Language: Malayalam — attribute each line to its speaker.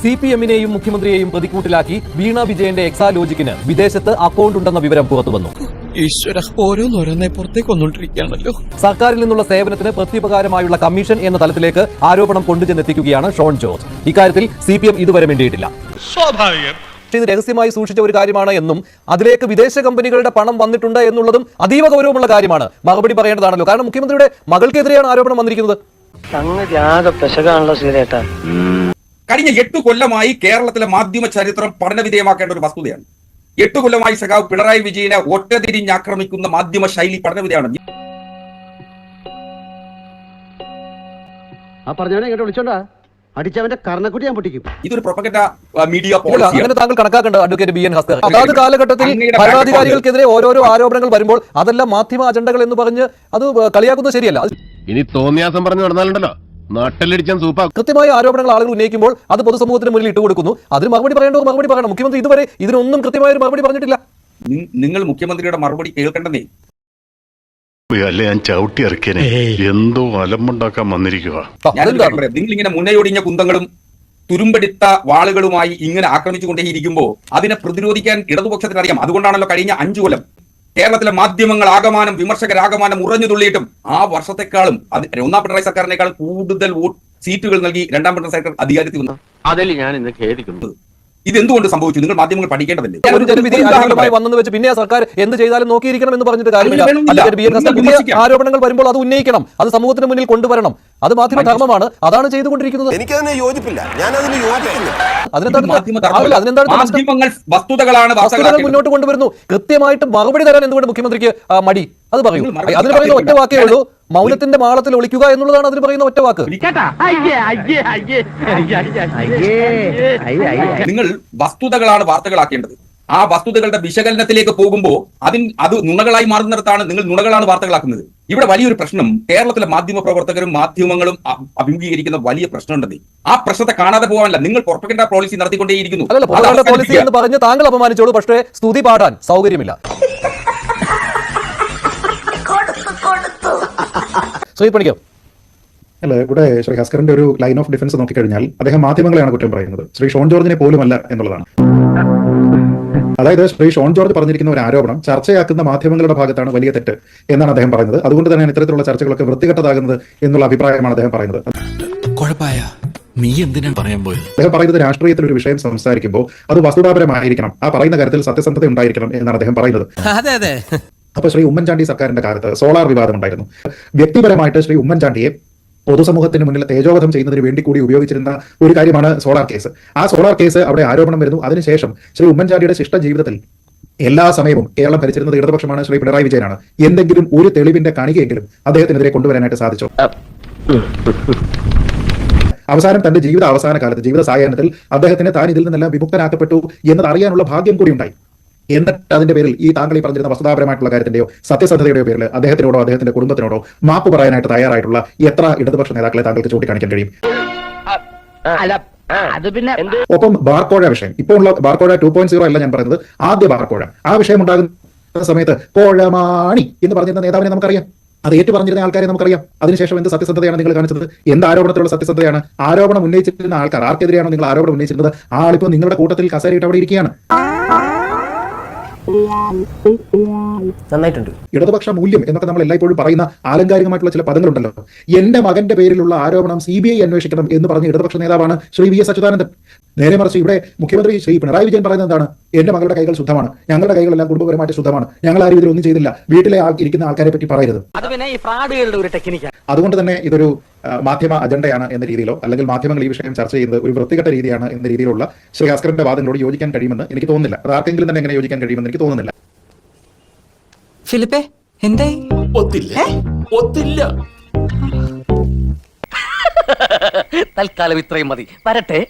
Speaker 1: സി പി എമ്മിനെയും മുഖ്യമന്ത്രിയെയും പ്രതിക്കൂട്ടിലാക്കി വീണ വിജയന്റെ എക്സാലോജിക്കിന് വിദേശത്ത് അക്കൗണ്ട് ഉണ്ടെന്ന വിവരം പുറത്തുവന്നു.
Speaker 2: ഈശ്വര ഓരോന്നോരോന്നെ പുറത്തേക്ക്
Speaker 1: സർക്കാരിൽ നിന്നുള്ള സേവനത്തിന് പ്രത്യുപകാരമായുള്ള കമ്മീഷൻ എന്ന തലത്തിലേക്ക് ആരോപണം കൊണ്ടുചെന്നെത്തിക്കുകയാണ് ഷോൺ ജോർജ്. ഇക്കാര്യത്തിൽ സി പി എം ഇതുവരെ മിണ്ടിയിട്ടില്ല. സ്വാഭാവികം. ഇത് രഹസ്യമായി സൂക്ഷിച്ച ഒരു കാര്യമാണ് എന്നും അതിലേക്ക് വിദേശ കമ്പനികളുടെ പണം വന്നിട്ടുണ്ട് എന്നുള്ളതും അതീവ ഗൗരവമുള്ള കാര്യമാണ്. മറുപടി പറയേണ്ടതാണല്ലോ. കാരണം മുഖ്യമന്ത്രിയുടെ മകൾക്കെതിരെയാണ് ആരോപണം വന്നിരിക്കുന്നത്.
Speaker 3: സംഗതി ആകെ പെശകാണല്ലോ ശ്രീരേട്ടാ
Speaker 4: കഴിഞ്ഞ എട്ട് കൊല്ലമായി കേരളത്തിലെ മാധ്യമ ചരിത്രം പഠനവിധേയമാക്കേണ്ട ഒരു വസ്തുതയാണ്. എട്ട് കൊല്ലമായി സഖാവ് പിണറായി വിജയനെ ഒറ്റതിരിഞ്ഞാക്രമിക്കുന്ന മാധ്യമ ശൈലി പഠനവിധേയമാണ്
Speaker 5: ആ പറഞ്ഞവനെ ഇങ്ങോട്ട് വിളിച്ചോണ്ടാ. അടിച്ചവന്റെ കർണക്കുട്ടി ഞാൻ പൊട്ടിക്കും.
Speaker 4: ഇതൊരു പ്രൊപ്പഗൻഡ മീഡിയ
Speaker 1: അങ്ങനെ താങ്കൾ കണക്കാക്കേണ്ട അഡ്വക്കേറ്റ് ബി എൻ ഹസ്കർ അതാത് കാലഘട്ടത്തിൽ ഭരണാധികാരികൾക്കെതിരെ ഓരോരോ ആരോപണങ്ങൾ വരുമ്പോൾ അതെല്ലാം മാധ്യമ അജണ്ടകൾ എന്ന് പറഞ്ഞ് അത് കളിയാക്കുന്നത് ശരിയല്ല.
Speaker 6: ഇനി തോന്നിയാസം പറഞ്ഞു നടന്നാലുണ്ടല്ലോ. നാട്ടിലടിച്ചാൻ സൂപ്പാ
Speaker 1: കൃത്യമായ ആരോപണങ്ങൾ ആളുകൾ ഉന്നയിക്കുമ്പോൾ അത് പൊതുസമൂഹത്തിന് മുന്നിൽ ഇട്ട് കൊടുക്കുന്നു. അതിന് മറുപടി പറയേണ്ടവർ മറുപടി പറയണം. മുഖ്യമന്ത്രി ഇതുവരെ ഇതിനൊന്നും കൃത്യമായ ഒരു മറുപടി പറഞ്ഞിട്ടില്ല.
Speaker 4: നിങ്ങൾ മുഖ്യമന്ത്രിയുടെ മറുപടി കേൾക്കേണ്ടതേ?
Speaker 7: അല്ലെ ഞാൻ ചവിട്ടി ഇറക്കിയനെ. എന്തോ അലമ്പുണ്ടാക്കാൻ വന്നിരിക്കുക?
Speaker 4: നിങ്ങൾ ഇങ്ങനെ മുന്നയൊടിഞ്ഞ കുന്തങ്ങളും തുരുമ്പെടുത്ത വാളുകളുമായി ഇങ്ങനെ ആക്രമിച്ചുകൊണ്ടേയിരിക്കുമ്പോൾ അതിനെ പ്രതിരോധിക്കാൻ ഇടതുപക്ഷത്തിന് അറിയാം അതുകൊണ്ടാണല്ലോ കഴിഞ്ഞ അഞ്ചു കൊല്ലം കേരളത്തിലെ മാധ്യമങ്ങൾ ആകമാനം വിമർശകരാകമാനം ഉറഞ്ഞു തുള്ളിയിട്ടും ആ വർഷത്തെക്കാളും അത് ഒന്നാം പിണറായി സർക്കാരിനേക്കാൾ കൂടുതൽ സീറ്റുകൾ നൽകി രണ്ടാം പിണറായി സർക്കാർ അധികാരത്തിൽ വന്നു.
Speaker 5: അതിൽ ഞാൻ ഇന്ന് ഖേദിക്കുന്നു.
Speaker 4: ഇതെന്തുകൊണ്ട് സംഭവിച്ചു? നിങ്ങൾ മാധ്യമങ്ങൾ പഠിക്കേണ്ടതല്ലേ?
Speaker 1: ഒരു ജനവിധി അനുകൂലമായി വന്നെന്ന് വെച്ച് പിന്നെ സർക്കാർ എന്ത് ചെയ്താലും നോക്കിയിരിക്കണം എന്ന് പറഞ്ഞിട്ട് കാര്യമില്ല. ആരോപണങ്ങൾ വരുമ്പോൾ അത് ഉന്നയിക്കണം. അത് സമൂഹത്തിന് മുന്നിൽ കൊണ്ടുവരണം. അത് മാധ്യമ ധർമ്മമാണ്. അതാണ് ചെയ്തുകൊണ്ടിരിക്കുന്നത്.
Speaker 8: എനിക്കതിന് യോജിപ്പില്ല. ഞാൻ അതിന് യോജിക്കുന്നു
Speaker 4: വസ്തുതകളാണ്
Speaker 1: മുന്നോട്ട് കൊണ്ടുവരുന്നു. കൃത്യമായിട്ട് മറുപടി തരാൻ എന്തുകൊണ്ട് മുഖ്യമന്ത്രിക്ക് മടി? അത് പറയൂ. അതിന് പറയുന്ന ഒറ്റ വാക്കേ ഉള്ളൂ. മൗനത്തിന്റെ മാളത്തിൽ ഒളിക്കുക എന്നുള്ളതാണ് അതിന് പറയുന്ന ഒറ്റ വാക്ക്.
Speaker 4: നിങ്ങൾ വസ്തുതകളാണ് വാർത്തകളാക്കേണ്ടത്. ആ വസ്തുതകളുടെ വിശകലനത്തിലേക്ക് പോകുമ്പോൾ അതിൻ അത് നുണകളായി മാറുന്നിടത്താണ് നിങ്ങൾ നുണകളാണ് വാർത്തകളാക്കുന്നത്. ഇവിടെ വലിയൊരു പ്രശ്നം കേരളത്തിലെ മാധ്യമ പ്രവർത്തകരും മാധ്യമങ്ങളും അഭിമുഖീകരിക്കുന്ന വലിയ പ്രശ്നമുണ്ടെന്നേ ആ പ്രശ്നത്തെ കാണാതെ പോകാനല്ല നിങ്ങൾ പുറപ്പെടേണ്ട പോളിസി നടത്തിക്കൊണ്ടേയിരിക്കുന്നു.
Speaker 1: പോളിസി എന്ന് പറഞ്ഞ് താങ്കൾ അപമാനിച്ചോളൂ പക്ഷേ സ്തുതി പാടാൻ സൗകര്യമില്ല. ശ്രീ പണിക്കോ
Speaker 9: അല്ല ഇവിടെ ശ്രീ ഹസ്കറിന്റെ ഒരു ലൈൻ ഓഫ് ഡിഫൻസ് നോക്കിക്കഴിഞ്ഞാൽ അദ്ദേഹം മാധ്യമങ്ങളെയാണ് കുറ്റം പറയുന്നത്. ശ്രീ ഷോൺ ജോർജിനെ പോലുമല്ല എന്നുള്ളതാണ്. അതായത് ശ്രീ ഷോൺ ജോർജ് പറഞ്ഞിരിക്കുന്ന ഒരു ആരോപണം ചർച്ചയാക്കുന്ന മാധ്യമങ്ങളുടെ ഭാഗത്താണ് വലിയ തെറ്റ് എന്നാണ് അദ്ദേഹം പറയുന്നത്. അതുകൊണ്ട് തന്നെയാണ് ഇത്തരത്തിലുള്ള ചർച്ചകളൊക്കെ വൃത്തികെട്ടതാകുന്നത് എന്നുള്ള അഭിപ്രായമാണ് അദ്ദേഹം പറയുന്നത്.
Speaker 2: നീ എന്തിനാണ് പറയാൻ പോയത്?
Speaker 9: അദ്ദേഹം പറയുന്നത് രാഷ്ട്രീയത്തിൽ ഒരു വിഷയം സംസാരിക്കുമ്പോൾ അത് വസ്തുതാപരമായിരിക്കണം. ആ പറയുന്ന കാര്യത്തിൽ സത്യസന്ധത ഉണ്ടായിരിക്കണം എന്നാണ് അദ്ദേഹം പറയുന്നത്.
Speaker 2: അതെ അതെ.
Speaker 9: അപ്പൊ ശ്രീ ഉമ്മൻചാണ്ടി സർക്കാരിന്റെ കാലത്ത് സോളാർ വിവാദം ഉണ്ടായിരുന്നു. വ്യക്തിപരമായിട്ട് ശ്രീ ഉമ്മൻചാണ്ടിയെ പൊതുസമൂഹത്തിന് മുന്നിൽ തേജോവധം ചെയ്യുന്നതിന് വേണ്ടി കൂടി ഉപയോഗിച്ചിരുന്ന ഒരു കാര്യമാണ് സോളാർ കേസ്. ആ സോളാർ കേസ് അവിടെ ആരോപണം വരുന്നു. അതിനുശേഷം ശ്രീ ഉമ്മൻചാണ്ടിയുടെ ശിഷ്ട ജീവിതത്തിൽ എല്ലാ സമയവും കേരളം ഭരിച്ചിരുന്നത് ഇടതുപക്ഷമാണ് ശ്രീ പിണറായി വിജയനാണ്. എന്തെങ്കിലും ഒരു തെളിവിന്റെ കാണികയെങ്കിലും അദ്ദേഹത്തിനെതിരെ കൊണ്ടുവരാനായിട്ട് സാധിച്ചു. അവസാനം തന്റെ ജീവിത അവസാന കാലത്ത് ജീവിത സായാഹ്നത്തിൽ അദ്ദേഹത്തിന് താൻ ഇതിൽ നിന്നെല്ലാം വിമുക്തനാക്കപ്പെട്ടു എന്നത് അറിയാനുള്ള ഭാഗ്യം കൂടി ഉണ്ടായി. എന്നിട്ട് അതിന്റെ പേരിൽ ഈ താങ്കൾ ഈ പറഞ്ഞിരുന്ന വസ്തുതാപരമായിട്ടുള്ള കാര്യത്തിന്റെയോ സത്യസന്ധതയുടെയോ പേരിൽ അദ്ദേഹത്തിനോടോ അദ്ദേഹത്തിന്റെ കുടുംബത്തിനോടോ മാപ്പ് പറയാനായിട്ട് തയ്യാറായിട്ടുള്ള എത്ര ഇടതുപക്ഷ നേതാക്കളെ താങ്കൾക്ക് ചൂണ്ടിക്കാണിക്കാൻ കഴിയും? ഒപ്പം ബാർക്കോഴ വിഷയം. ഇപ്പോൾ ഉള്ള ബാർക്കോഴ ടു പോയിന്റ് സീറോ അല്ല ഞാൻ പറയുന്നത്. ആദ്യ ബാർക്കോഴ ആ വിഷയം ഉണ്ടാകുന്ന സമയത്ത് കോഴമാണി എന്ന് പറഞ്ഞിരുന്ന നേതാവിനെ നമുക്കറിയാം. അത് ഏറ്റു പറഞ്ഞിരുന്ന ആൾക്കാരെ നമുക്കറിയാം. അതിനുശേഷം എന്ത് സത്യസന്ധതയാണ് നിങ്ങൾ കാണിച്ചത്? എന്ത് ആരോപണത്തിലുള്ള സത്യസന്ധതയാണ്? ആരോപണം ഉന്നയിച്ചിരുന്ന ആൾക്കാർ ആർക്കെതിരെയാണോ നിങ്ങൾ ആരോപണം ഉന്നയിച്ചിരുന്നത്? ആ ആളിപ്പോൾ നിങ്ങളുടെ കൂട്ടത്തിൽ കസേരയിട്ട് അവിടെ ഇരിക്കുകയാണ്.
Speaker 3: നന്നായിട്ടുണ്ട്.
Speaker 9: ഇടതുപക്ഷ മൂല്യം എന്നൊക്കെ നമ്മൾ എല്ലായ്പ്പോഴും പറയുന്ന ആലങ്കാരികമായിട്ടുള്ള ചില പദങ്ങളുണ്ടല്ലോ. എന്റെ മകന്റെ പേരിലുള്ള ആരോപണം സി ബി ഐ അന്വേഷിക്കണം എന്ന് പറഞ്ഞ ഇടതുപക്ഷ നേതാവാണ് ശ്രീ വി എസ് അച്യുതാനന്ദൻ. നേരെ മറിച്ച് ഇവിടെ മുഖ്യമന്ത്രി ശ്രീ പിണറായി വിജയൻ പറയുന്നത് എന്താണ്? എന്റെ മകളുടെ കൈകൾ ശുദ്ധമാണ്. ഞങ്ങളുടെ കൈകളെല്ലാം കുടുംബപരമായിട്ട് ശുദ്ധമാണ്. ഞങ്ങൾ ആരും ഇതിലൊന്നും ചെയ്തില്ല. വീട്ടിലെ ആൾ ഇരിക്കുന്ന ആൾക്കാരെ പറ്റി പറയരുത്.
Speaker 3: അത് പിന്നെ ഈ ഫ്രാഡുകളുടെ ഒരു ടെക്നിക്കാണ്
Speaker 9: അതുകൊണ്ട് തന്നെ ഇതൊരു മാധ്യമ അജണ്ടയാണ് എന്ന രീതിയിലോ അല്ലെങ്കിൽ മാധ്യമങ്ങൾ ഈ വിഷയം ചർച്ച ചെയ്യുന്നത് ഒരു വൃത്തികെട്ട രീതിയാണ് എന്ന രീതിയിലുള്ള ശ്രീ വാദങ്ങളോട് യോജിക്കാൻ കഴിയുമെന്ന് എനിക്ക് തോന്നുന്നില്ല. അത് ആർക്കെങ്കിലും തന്നെ എങ്ങനെ യോജിക്കാൻ കഴിയുമെന്ന് എനിക്ക് തോന്നുന്നില്ല.
Speaker 2: ഫിലിപ്പേ എന്തായി? ഒത്തില്ല. ഒത്തില്ല.
Speaker 3: തൽക്കാലം ഇത്രയും മതി. വരട്ടെ.